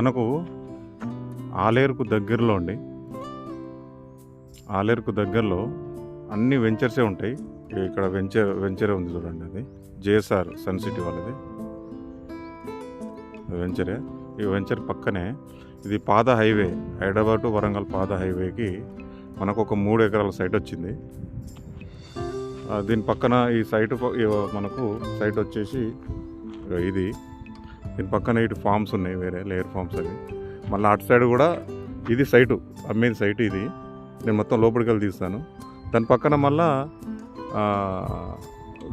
మనకు ఆలేరుకు దగ్గరలో అండి. ఆలేరుకు దగ్గరలో అన్ని వెంచర్సే ఉంటాయి. ఇక్కడ వెంచర్ వెంచరే ఉంది చూడండి అది. జేఎస్ఆర్ సన్ సిటీ వాళ్ళది. వెంచరే. ఈ వెంచర్ పక్కనే ఇది పాద హైవే హైదరాబాద్ టు వరంగల్ పాద హైవేకి మనకు ఒక మూడు ఎకరాల సైట్ వచ్చింది. దీని పక్కన ఈ సైట్ మనకు సైట్ వచ్చేసి ఇది. దీని పక్కన ఇటు ఫామ్స్ ఉన్నాయి వేరే లేయర్ ఫామ్స్ అవి. మళ్ళీ అటు సైడ్ కూడా ఇది సైటు అమ్మేది సైట్ ఇది. నేను మొత్తం లోపలికి వెళ్ళి తీస్తాను. దాని పక్కన మళ్ళా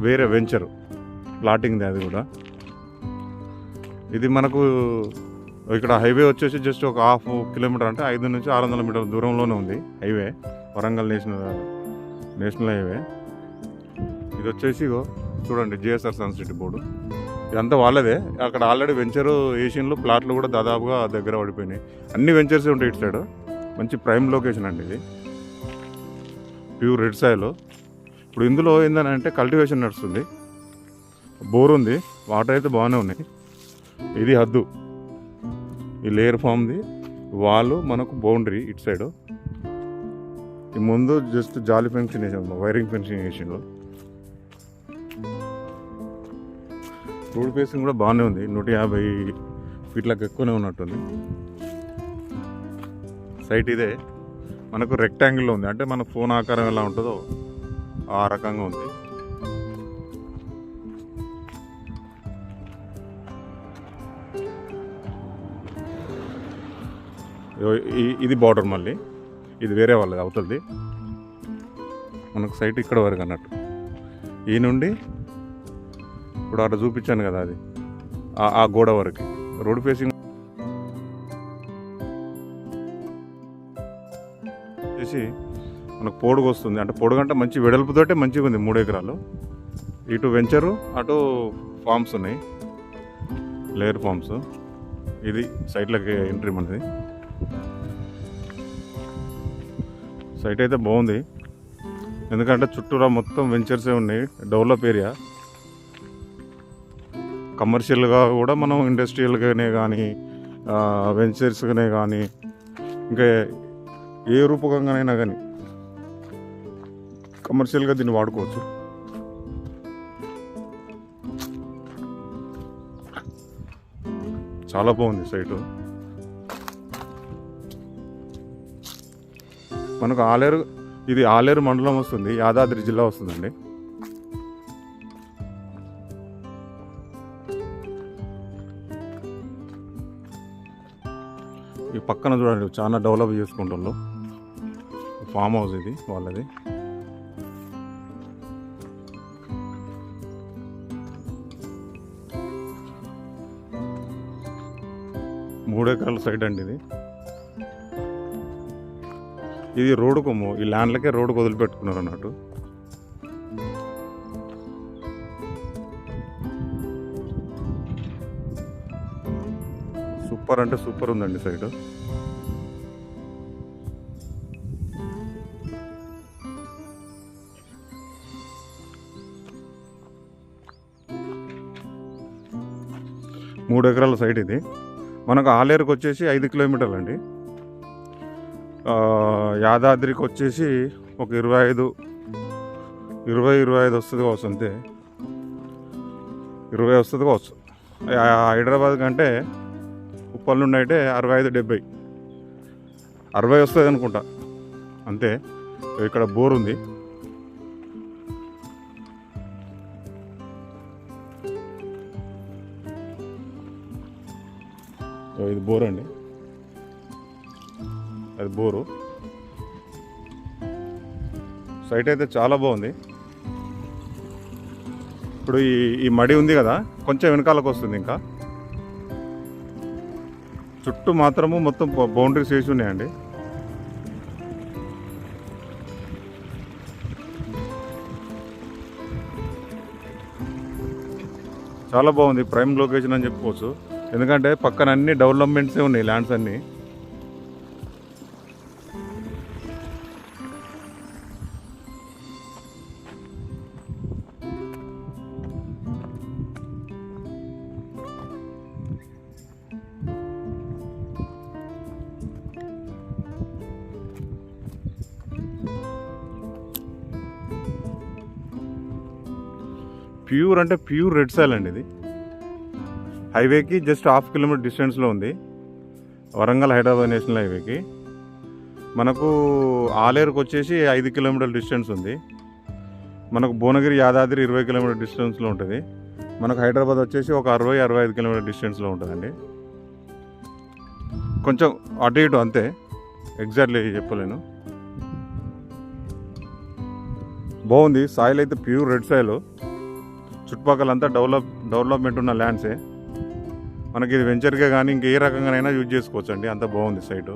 వేరే వెంచర్ ప్లాటింగ్ది అది కూడా. ఇది మనకు ఇక్కడ హైవే వచ్చేసి జస్ట్ ఒక హాఫ్ కిలోమీటర్ అంటే ఐదు నుంచి ఆరు వందల మీటర్ల దూరంలోనే ఉంది highway Warangal national national highway. ఇది వచ్చేసి ఇగో చూడండి జిఎస్ఆర్ సన్ సిటీ బోర్డు. ఇదంతా వాళ్ళదే. అక్కడ ఆల్రెడీ వెంచర్ ఏషియన్లు ప్లాట్లు కూడా దాదాపుగా దగ్గర పడిపోయినాయి. అన్ని వెంచర్సే ఉంటాయి ఇటు సైడ్. మంచి ప్రైమ్ లొకేషన్ అండి ఇది. Pure red soil. ఇప్పుడు ఇందులో ఏందని అంటే కల్టివేషన్ నడుస్తుంది. బోర్ ఉంది. వాటర్ అయితే బాగానే ఉన్నాయి. ఇది హద్దు. ఈ లేయర్ ఫామ్ది. వాళ్ళు మనకు బౌండరీ ఇటు సైడు. ఈ ముందు జస్ట్ జాలి ఫెన్సింగ్ వేసాము వైరింగ్ ఫెన్సింగ్ వేసిండు రోడ్ ఫేసింగ్ కూడా బాగానే ఉంది. నూట యాభై ఫీట్లకు ఎక్కువనే ఉన్నట్టుంది. సైట్ ఇదే. మనకు రెక్టాంగిల్లో ఉంది. అంటే మన ఫోన్ ఆకారం ఎలా ఉంటుందో ఆ రకంగా ఉంది. ఇది బార్డర్ మళ్ళీ. ఇది వేరే వాళ్ళది అవుతుంది మనకు సైట్ ఇక్కడ వరకు అన్నట్టు. ఈ నుండి ఇప్పుడు అక్కడ చూపించాను కదా అది. ఆ- గోడ వరకు. రోడ్ ఫేసింగ్ చేసి మనకు పొడుగు వస్తుంది. అంటే పొడుగు అంటే మంచి వెడల్పుతోటే మంచిగా ఉంది మూడు ఎకరాలు. ఇటు వెంచరు అటు ఫామ్స్ ఉన్నాయి. Layer farms. ఇది సైట్లకి ఎంట్రీ మనది. సైట్ అయితే బాగుంది. ఎందుకంటే చుట్టూరా మొత్తం వెంచర్సే ఉన్నాయి. డెవలప్ ఏరియా కమర్షియల్గా కూడా మనం ఇండస్ట్రియల్గానే కానీ వెంచర్స్గానే కానీ ఇంకా ఏ రూపకంగానైనా కానీ కమర్షియల్గా దీన్ని వాడుకోవచ్చు. చాలా బాగుంది సైటు. మనకు ఆలేరు ఇది ఆలేరు మండలం వస్తుంది యాదాద్రి జిల్లా వస్తుందండి. ఈ పక్కన చూడండి చాలా డెవలప్ చేసుకుంటున్నారు ఫామ్ హౌస్ ఇది వాళ్ళది. మూడు ఎకరాల సైడ్ అండి ఇది. ఇది రోడ్డు కొమ్ము ఈ ల్యాండ్లకే రోడ్డుకు వదిలిపెట్టుకున్నారు అన్నట్టు. సూపర్ అంటే సూపర్ ఉందండి సైడ్. మూడు ఎకరాల సైట్ ఇది. మనకు ఆలేరుకు వచ్చేసి ఐదు కిలోమీటర్లు అండి. యాదాద్రికి వచ్చేసి ఒక ఇరవై ఐదు ఇరవై ఇరవై ఐదు వస్తుంది కావచ్చు అంతే. ఇరవై వస్తుంది కావచ్చు. హైదరాబాద్ కంటే ఉప్పల్ ఉన్నాయంటే అయితే అరవై ఐదు డెబ్బై. అరవై వస్తుంది అనుకుంటా. అంతే. ఇక్కడ బోర్ ఉంది. ఇది బోర్ అండి. అది బోరు. సైట్ అయితే చాలా బాగుంది. ఇప్పుడు ఈ ఈ మడి ఉంది కదా కొంచెం వెనకాలకు వస్తుంది ఇంకా. చుట్టూ మాత్రము మొత్తం బౌండరీస్ వేసి ఉన్నాయండి. చాలా బాగుంది ప్రైమ్ లొకేషన్ అని చెప్పుకోవచ్చు. ఎందుకంటే పక్కన అన్ని డెవలప్మెంట్సే ఉన్నాయి ల్యాండ్స్ అన్నీ. ప్యూర్ అంటే ప్యూర్ రెడ్ సాయిల్ అండి ఇది. హైవేకి జస్ట్ హాఫ్ కిలోమీటర్ డిస్టెన్స్లో ఉంది. వరంగల్ హైదరాబాద్ నేషనల్ హైవేకి. మనకు ఆలేరుకు వచ్చేసి ఐదు కిలోమీటర్ల డిస్టెన్స్ ఉంది. మనకు భువనగిరి యాదాద్రి ఇరవై కిలోమీటర్ డిస్టెన్స్లో ఉంటుంది. మనకు హైదరాబాద్ వచ్చేసి ఒక అరవై అరవై ఐదు కిలోమీటర్ డిస్టెన్స్లో ఉంటుందండి. కొంచెం అటు ఇటు అంతే. ఎగ్జాక్ట్లీ చెప్పలేను. బాగుంది. సాయిల్ అయితే ప్యూర్ రెడ్ సాయిల్. చుట్టుపక్కలంతా డెవలప్ డెవలప్మెంట్ ఉన్న ల్యాండ్సే. మనకి ఇది వెంచర్గా కానీ ఇంకే రకంగానైనా యూజ్ చేసుకోవచ్చు అండి అంత బాగుంది సైటు.